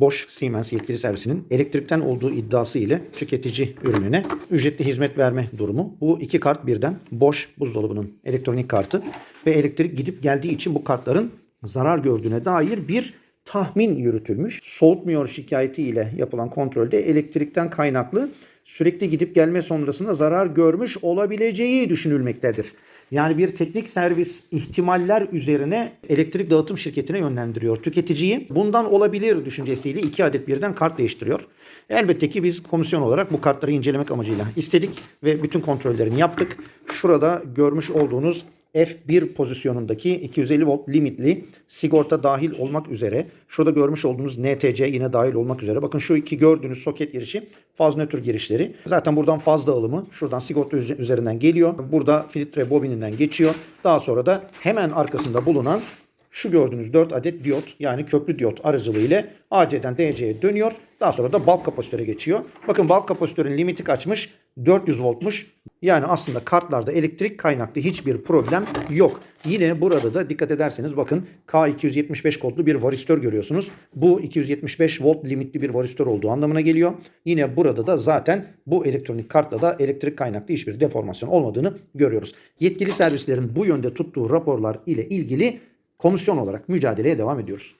Bosch Siemens yetkili servisinin elektrikten olduğu iddiası ile tüketici ürününe ücretli hizmet verme durumu. Bu iki kart birden Bosch buzdolabının elektronik kartı ve elektrik gidip geldiği için bu kartların zarar gördüğüne dair bir tahmin yürütülmüş. Soğutmuyor şikayetiyle yapılan kontrolde elektrikten kaynaklı sürekli gidip gelme sonrasında zarar görmüş olabileceği düşünülmektedir. Yani bir teknik servis ihtimaller üzerine elektrik dağıtım şirketine yönlendiriyor tüketiciyi. Bundan olabilir düşüncesiyle iki adet birden kart değiştiriyor. Elbette ki biz komisyon olarak bu kartları incelemek amacıyla istedik ve bütün kontrollerini yaptık. Şurada görmüş olduğunuz F1 pozisyonundaki 250 volt limitli sigorta dahil olmak üzere. Şurada görmüş olduğunuz NTC yine dahil olmak üzere. Bakın şu iki gördüğünüz soket girişi faz nötr girişleri. Zaten buradan faz dağılımı şuradan sigorta üze- üzerinden geliyor. Burada filtre bobininden geçiyor. Daha sonra da hemen arkasında bulunan şu gördüğünüz 4 adet diyot yani köklü diyot aracılığı ile AC'den DC'ye dönüyor. Daha sonra da bulk kapasitöre geçiyor. Bakın bulk kapasitörün limiti kaçmış? 400 voltmuş. Yani aslında kartlarda elektrik kaynaklı hiçbir problem yok. Yine burada da dikkat ederseniz bakın K275 kodlu bir varistör görüyorsunuz. Bu 275 volt limitli bir varistör olduğu anlamına geliyor. Yine burada da zaten bu elektronik kartla da elektrik kaynaklı hiçbir deformasyon olmadığını görüyoruz. Yetkili servislerin bu yönde tuttuğu raporlar ile ilgili komisyon olarak mücadeleye devam ediyoruz.